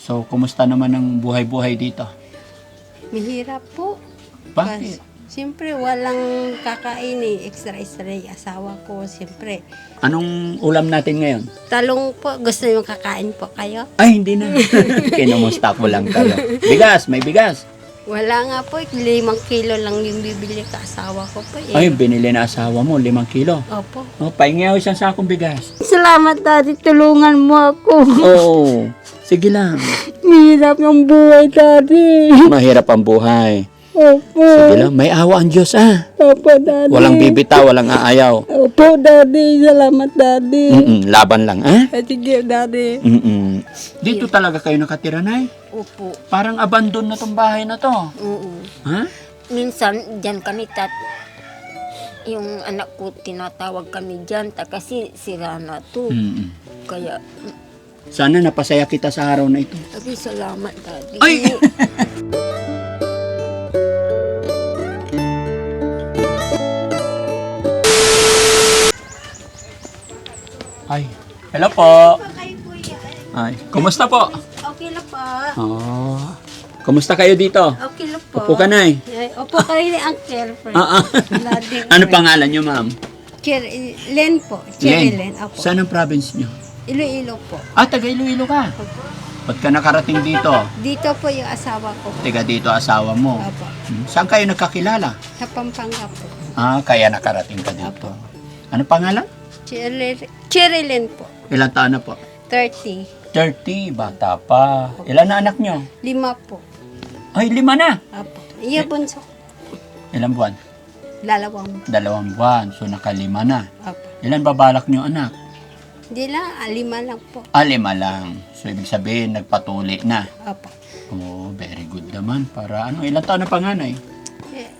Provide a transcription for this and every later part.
So, kumusta naman ang buhay-buhay dito? Mahirap po. Bakit? Siyempre, walang kakain eh. Extra-extra yung asawa ko, siyempre. Anong ulam natin ngayon? Talong po, gusto yung kakain po kayo? Ay, hindi na. Kinumusta ko lang kayo. Bigas, may bigas. Wala nga po, limang kilo lang yung bibili ka asawa ko po eh. Ay, binili na asawa mo, limang kilo. Opo. Oh, pahingi ako isang sakong bigas. Salamat daddy, tulungan mo ako. Oo. Sige lang. Mahirap yung buhay daddy. Mahirap ang buhay. Opo. Sige lang, may awa ang Diyos ah. Opo daddy. Walang bibitaw, walang aayaw. Opo daddy, salamat daddy. Mm-mm, laban lang ah. Sige daddy. Mm-mm. Dito talaga kayo nakatira, Nay? Opo. Parang abandon na tong bahay na to. Oo. Ha? minsan dyan kami tat yung anak ko tinatawag kami dyan ta kasi sira na to Mm-mm. kaya Sana napasaya kita sa araw na ito. sabi salamat daddy Ay! Ay, hello po. Ay, kumusta po? Okay lang po. Oh, kumusta kayo dito? Okay lang po. Upo ka na eh. Ay, Opo kayo ni Uncle Fred. Ah, ah. Daddy, ano pangalan nyo, ma'am? Cher- Len po. Cherry Len. Opo. Saan ang province nyo? Iloilo po. Ah, taga Iloilo ka. Opo. Ba't ka nakarating dito? Dito po yung asawa ko. Taga dito asawa mo. Opo. Hmm, Saan kayo nagkakilala? Sa Pampanga po. Ah, kaya nakarating ka dito. Ano pangalan? Cherry Len po. Ilang taon na po? 30. 30, bata pa. Ilan na anak nyo? Lima po. Ay, lima na. Opo. Iya bunso. Ilang buwan? Lalawang. Dalawang buwan. So, nakalima na. Opo. Ilan babalak nyo anak? Hindi lang, ah, lima lang po. Ah, lima lang. So, ibig sabihin, nagpatuli na. Opo. Oh, very good naman. Para ano, ilang taon na panganay? Eh,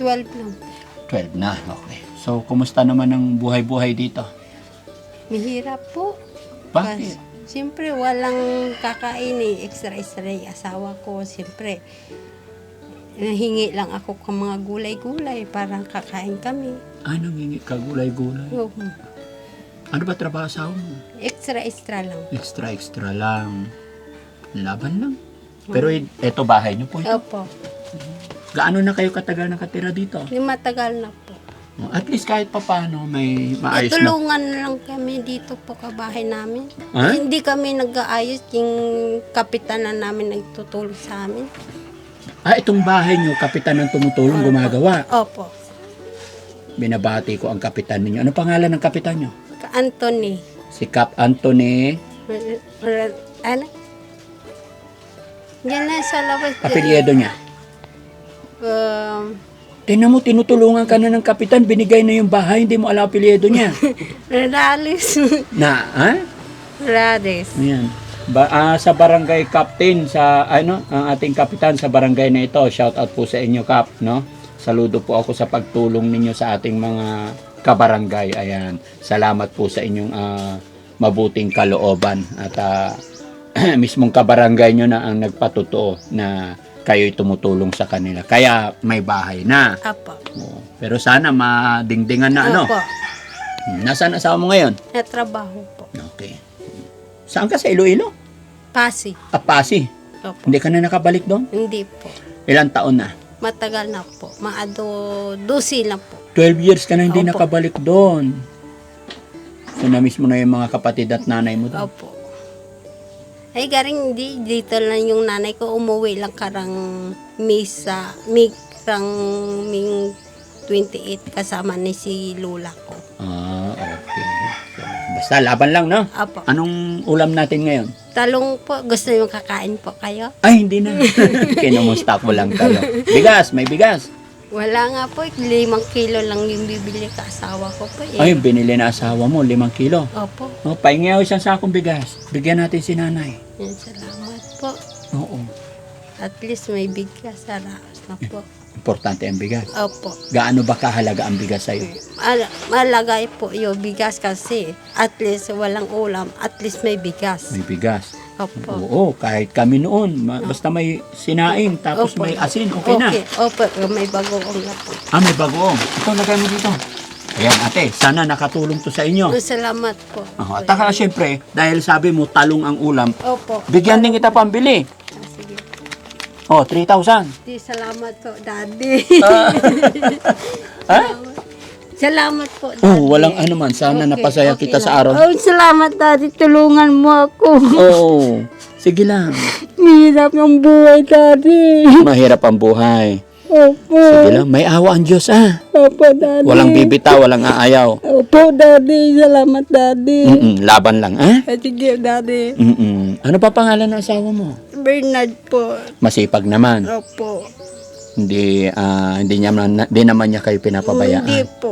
12 lang po. 12 na. Okay. So, kumusta naman ang buhay-buhay dito? Mahirap po. Bakit? Kas- Siyempre, walang kakain eh. Extra-extra yung asawa ko. Siyempre, nahingi lang ako ng mga gulay-gulay para kakain kami. Ano, ngingi ka gulay-gulay? Oh, Ano ba trabaho sa mo? extra-extra lang. Extra, extra lang. Laban lang. Pero i- eto bahay nyo po. ito. Opo. Gaano na kayo katagal nakatira dito? Yung matagal na po. At least kahit pa paano may maayos na. Tulungan lang kami dito po kabahay namin. Ha? Hindi kami nag-aayos. Yung kapitanan namin nagtutulong sa amin. Ah, itong bahay nyo, kapitan ng tumutulong gumagawa. Opo. Binabati ko ang kapitan ninyo. Ano pangalan ng kapitan nyo? Anthony. Si Cap Anthony ano? Yan na sa labas. Apelyedo niya. Um, Tingnan mo, tinutulungan ka na ng kapitan, binigay na yung bahay, hindi mo alam apelyedo niya. Rales. na, ha? Rales. Ayan. Ba, ah, sa barangay captain, sa ano, ang ating kapitan sa barangay na ito, shout out po sa inyo, Kap, no? Saludo po ako sa pagtulong ninyo sa ating mga kabarangay. Ayan. Salamat po sa inyong ah, mabuting kalooban at ah, mismong kabarangay nyo na ang nagpatotoo na kayo'y tumutulong sa kanila. Kaya may bahay na. Apo. Oo. Pero sana madingdingan na ano. Opo. Hmm, Nasaan asawa mo ngayon? Natrabaho po. Okay. Saan ka sa Iloilo? Pasi. Apasi. Opo. Hindi ka na nakabalik doon? Hindi po. Ilang taon na? Matagal na po. Mga do, dosi na po. 12 years ka na hindi Opo. nakabalik doon. So, na-miss mo na yung mga kapatid at nanay mo doon. Opo. Ay, garing hindi. Dito lang yung nanay ko. Umuwi lang karang misa. Mig, karang ming 28 kasama ni si Lula ko. Ah, okay. So, basta laban lang, no? Apo. Anong ulam natin ngayon? Talong po. Gusto yung kakain po kayo? Ay, hindi na. Kinumusta ko lang kayo. Bigas, may bigas. Wala nga po. Limang kilo lang yung bibili ka asawa ko po. Eh. Ay, binili na asawa mo, limang kilo. Opo. Oh, pahingi ako isang sakong bigas. Bigyan natin si nanay. Yan, salamat po. Oo. At least may bigas sa raos na po. Importante ang bigas. Opo. Gaano ba kahalaga ang bigas sa'yo? Mal- malagay po yung bigas kasi at least walang ulam, at least may bigas. May bigas. Opo. Oo, kahit kami noon, ma- basta may sinaing, tapos Opo. may asin, okay, na. Okay, opo, may bagoong na po. Ah, may bagoong. Ito, lagay mo dito. Ayan, ate, sana nakatulong to sa inyo. Salamat po. Oh, at saka syempre, dahil sabi mo talong ang ulam, Opo. bigyan din kita pambili. Ah, Sige. Oh, 3,000. Di, salamat po, Daddy. Ha? Salamat po, Daddy. Oh, walang ano man. Sana Okay, napasaya okay kita lang. sa araw. Oh, salamat, Daddy. Tulungan mo ako. Oh, sige lang. Hirap ng buhay, Daddy. Mahirap ang buhay. Opo. Sige lang, may awa ang Diyos ah. Opo, Daddy. Walang bibitaw, walang aayaw. Opo, Daddy. Salamat, Daddy. Mm-mm, laban lang ah. Ah, Sige, Daddy. Mm-mm. Ano pa pangalan ng asawa mo? Bernard po. Masipag naman. Opo. Hindi ah, hindi niya hindi naman niya kayo Hindi pinapabayaan. po.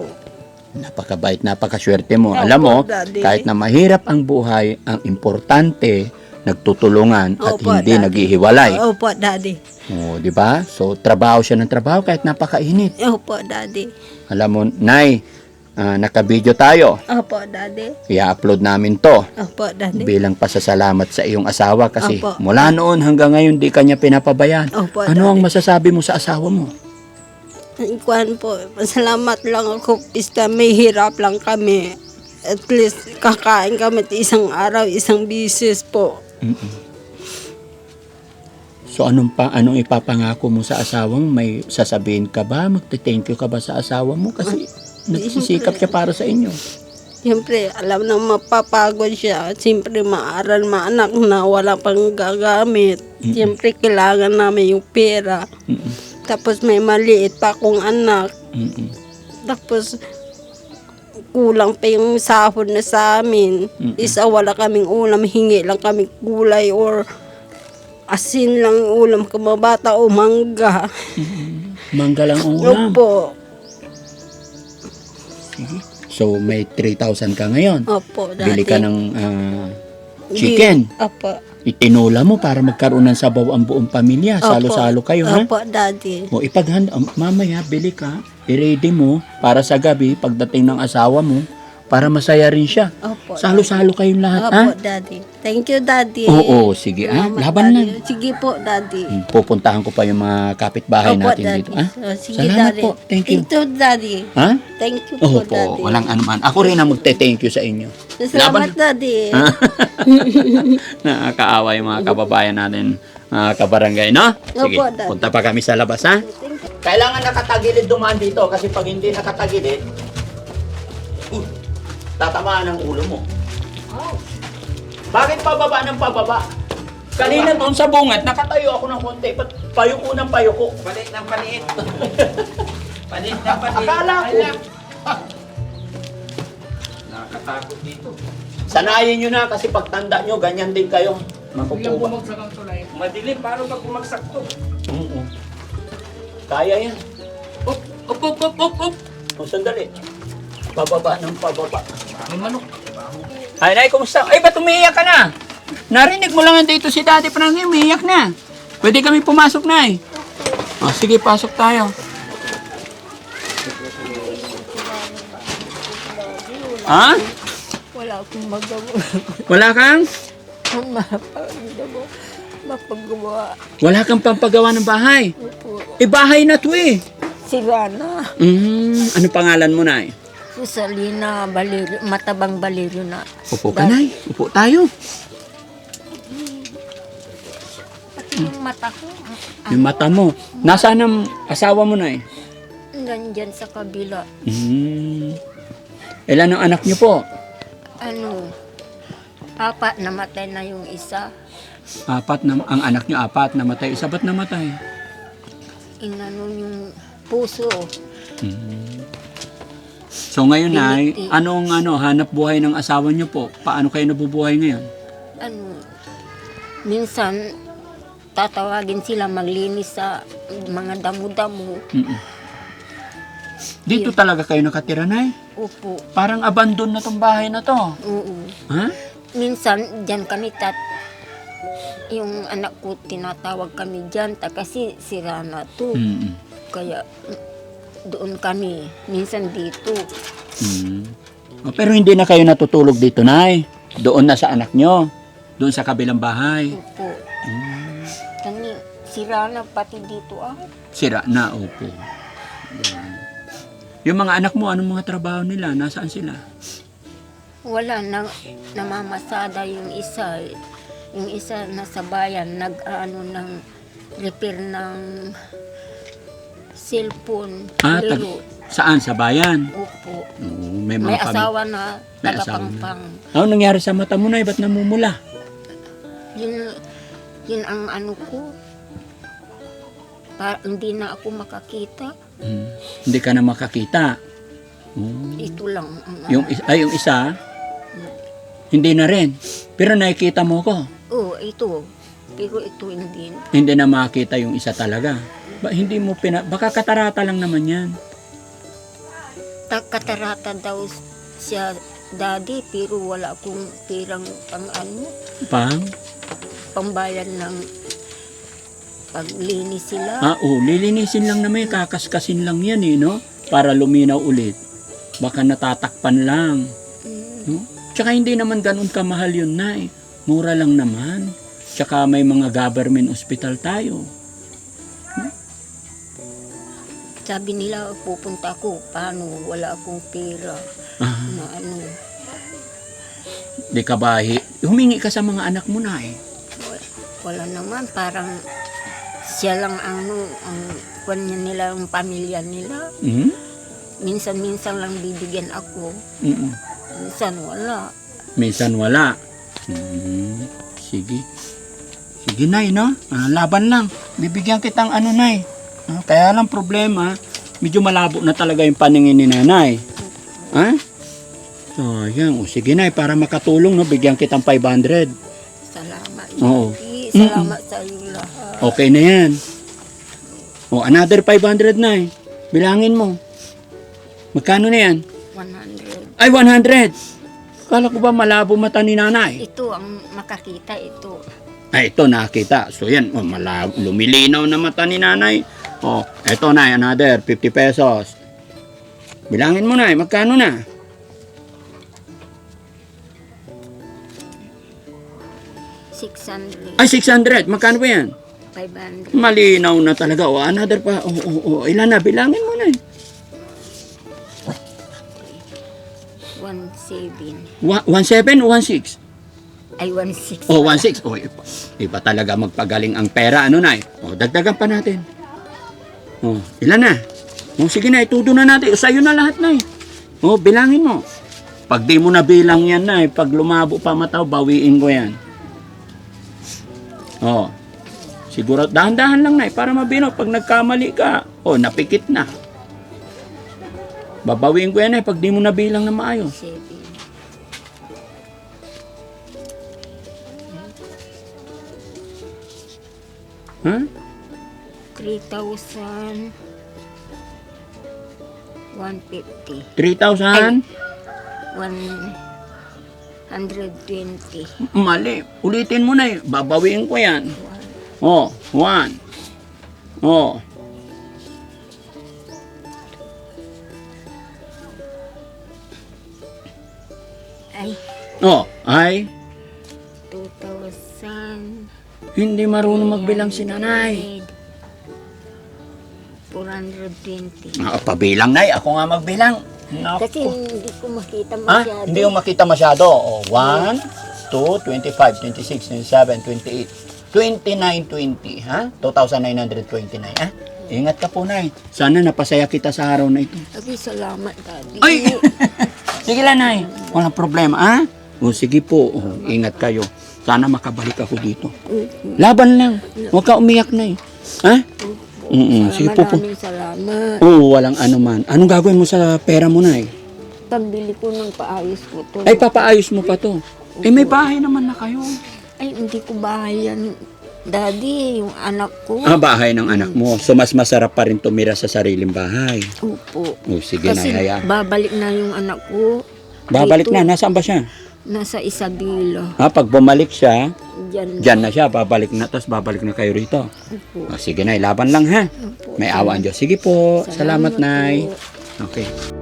Napakabait, napakaswerte mo. Alam mo, kahit na mahirap ang buhay, ang importante nagtutulungan at Opo, hindi Daddy. naghihiwalay. Opo, Daddy. Oh, 'di ba? So trabaho siya ng trabaho kahit napakainit. Opo, Daddy. Alam mo, Nay, ah, naka-video tayo. Opo, Daddy. I-upload namin 'to Opo, Daddy. bilang pasasalamat sa iyong asawa kasi Opo. mula noon hanggang ngayon di kanya pinapabayaan. Opo, Ano ang Daddy. masasabi mo sa asawa mo? Ikuan po, salamat lang ako. Pista may hirap lang kami. At least kakain kami at isang araw, isang bisis po. Mm-mm. So anong pa anong ipapangako mo sa asawa mo? May sasabihin ka ba? Magte-thank you ka ba sa asawa mo kasi nagsisikap siya para sa inyo. Siyempre, alam na mapapagod siya. Siyempre, maaral maanak na wala pang gagamit. Siyempre, kailangan namin yung pera. Mm-mm. Tapos may maliit pa akong anak. Mm-mm. Tapos, kulang pa yung sahod na sa amin. Mm-mm. Isa, wala kaming ulam. Hingi lang kami gulay or asin lang yung ulam. Kamabata o mangga. Mangga lang ang ulam. Opo. So may 3,000 ka ngayon. Opo, dati. Bili ka ng ah, chicken. Opo. Itinula mo para magkaroon ng sabaw ang buong pamilya. Salo-salo kayo, ha? Opo, daddy. O ipaghanda, mamaya bili ka, i-ready mo para sa gabi pagdating ng asawa mo para masaya rin siya. Opo. Salo-salo kayong lahat, ha? Opo, daddy. Thank you, daddy. Oo, sige, ah. Salamat, Laban daddy. lang. Sige po, daddy. Hmm, Pupuntahan ko pa yung mga kapitbahay Opo, natin daddy. dito, ha? Oh, sige, Salamat daddy. po. Thank you. Thank you, daddy. Ha? Thank you po, Opo, daddy. walang anuman. Ako rin ang magte-thank you sa inyo. Salamat, daddy. Nakakaawa yung mga kababayan natin, mga kabarangay, no? Sige, Opo, punta pa kami sa labas, ha? Kailangan nakatagilid dumaan dito kasi pag hindi nakatagilid, tatamaan ang ulo mo. Bakit pababa ng pababa? Kanina doon sa bungat, nakatayo ako ng konti. Ba't payuko ng payuko? Palit ng palit. palit ng palit. Akala ko. Nakakatakot dito. Sanayin nyo na kasi pagtanda nyo, ganyan din kayo. Makukuha. bumagsak ang tulay. Madilim, paano pag bumagsak to? Oo. Kaya yan. Up, up, up, up, up, up. O, sandali. Pababa ng pababa. May manok. Ay, Nay, kumusta? Ay, ba't umiiyak ka na? Narinig mo lang dito si Daddy Frankie, umiiyak na. Pwede kami pumasok, Nay. O, sige, pasok tayo. Ha? Wala akong magawa. Wala kang? Ang mapagawa. Mapagawa. Wala kang pampagawa ng bahay. Opo. Eh, bahay na to eh. Sira na. Mm, ano pangalan mo, Nay? Susalina Valerio, matabang Valerio na. Upo ka, Nay. Upo tayo. Pati yung mata ko, Yung mata mo. Nasaan ang asawa mo, Nay? nandyan sa kabila. Mm. Ilan ang anak niyo po? Ano, apat namatay na yung isa. Apat na, ang anak niyo apat namatay. Isa ba't namatay? Inano yung puso. So ngayon ay, Piniti. anong ano, hanap buhay ng asawa niyo po? Paano kayo nabubuhay ngayon? Ano, minsan, tatawagin sila maglinis sa mga damo-damo. Mm-mm. Dito talaga kayo nakatira, Nay? Upo, Parang abandon na tong bahay na to. oo. Ha? Minsan, dyan kami tat yung anak ko tinatawag kami dyan ta kasi sira na to. Mm-mm. Kaya doon kami, minsan dito. Mm. Oh, pero hindi na kayo natutulog dito, Nay. Doon na sa anak niyo. Doon sa kabilang bahay. Upo. Kani, sira na pati dito ah. Sira na, opo. Yan. Yung mga anak mo, anong mga trabaho nila? Nasaan sila? Wala na namamasada yung isa. Yung isa nasa bayan nag-ano ng repair ng cellphone. Ah, tag- laro. Saan? Sa bayan? Opo. Oo, may mga May pami- asawa na May asawa na. tagapangpang. Ano nangyari sa mata mo na? Ba't namumula? Yun, yun ang ano ko. Pa, hindi na ako makakita. Hmm. Hindi ka na makakita. Oo. Ito lang ang Yung, is- ay, yung isa, hindi na rin. Pero nakikita mo ko. Oh, ito. Pero ito hindi. Hindi na makita yung isa talaga. Ba, hindi mo pina... Baka katarata lang naman yan. Katarata daw siya daddy pero wala akong pirang pang ano, Pang? pambayan ng paglinis sila. Ah, oh, lilinisin lang naman. Kakaskasin lang yan eh, no? Para luminaw ulit. Baka natatakpan lang. Mm, No? Tsaka hindi naman ganun kamahal yun na eh. Mura lang naman. Tsaka may mga government hospital tayo. Sabi nila pupunta ako, paano wala akong pera Ah, na ano. di ka ba, hi- humingi ka sa mga anak mo na eh. Wala naman, parang siya lang ang ano, ang kanya nila, ang pamilya nila. Hmm? Minsan-minsan lang bibigyan ako, Mm-mm. minsan wala. Minsan wala. Hmm. Sige. Sige, Nay, no? Ah, laban lang. Bibigyan kitang ano, Nay. Ah, kaya lang problema, medyo malabo na talaga yung paningin ni Nanay. Ha? Oh, yan. O, sige, Nay, para makatulong, no? Bigyan kitang 500. Salamat. Oo. Daddy. Salamat sa iyo lahat. Okay na yan. O, another 500, Nay. Bilangin mo. Magkano na yan? 100. Ay, 100! Kala ko ba malabo mata ni Nanay? Ito ang makakita ito. Ay, ito nakita. So yan, oh, mala- lumilinaw na mata ni nanay. Oh, eto na, another 50 pesos. Bilangin mo na, eh, magkano na? $600. Ay, 600. Magkano ba yan? 500. Malinaw na talaga. Oh, another pa. Oh, oh, oh. Ilan na? Bilangin mo na. eh. 17. Wa- 17 o 16? Ay, 16. Oh, 16. Oh, iba, iba talaga magpagaling ang pera. Ano na? Oh, dagdagan pa natin. Oh, ilan na? Oh, sige na, itudo na natin. O, sa'yo na lahat na Oh, bilangin mo. Pag di mo na bilang yan na pag lumabo pa mataw, bawiin ko yan. Oh. Siguro, dahan-dahan lang na para mabino. Pag nagkamali ka, oh, napikit na. Babawiin ko yan eh, pag di mo na bilang na maayos. 7. Ha? 3,000. 150. 3,000? 120. Mali. Ulitin mo na eh. Babawiin ko yan. Oh, one. Oh. Ay, Oh, ay. Hindi marunong magbilang si nanay. 420. Ah, pabilang na Ako nga magbilang. Kasi Naku. hindi ko makita Ah, masyado. hindi mo makita masyado. Oh, 1, 2, 25, 26, 27, 28, 29, 20. Ha? 2,929. Ha? Ingat ka po, Nay. Sana napasaya kita sa araw na ito. Sabi, salamat, Daddy. Ay! sige lang, Nay. Walang problema, ha? O, sige po. O, ingat kayo. Sana makabalik ako dito. Laban lang. Huwag ka umiyak, Nay. Ha? Mm sige po po. Maraming salamat. Oo, walang ano man. Anong gagawin mo sa pera mo, Nay? Pambili ko ng paayos ko to. Ay, papaayos mo pa to. Eh, may bahay naman na kayo. Ay, hindi ko bahay yan. Daddy, yung anak ko. Ah, bahay ng anak mo. So, mas masarap pa rin tumira sa sariling bahay. Opo. O, sige, Kasi Nay, haya. babalik na yung anak ko. Babalik dito. na. Nasaan ba siya? Nasa Isabela. Ha, pag bumalik siya, Diyan. dyan na siya. Babalik na, tapos babalik na kayo rito. Opo. O, sige, Nay. Laban lang, ha? Opo. May awa ang Diyos. Sige po. Salamat, Nay. po. Okay.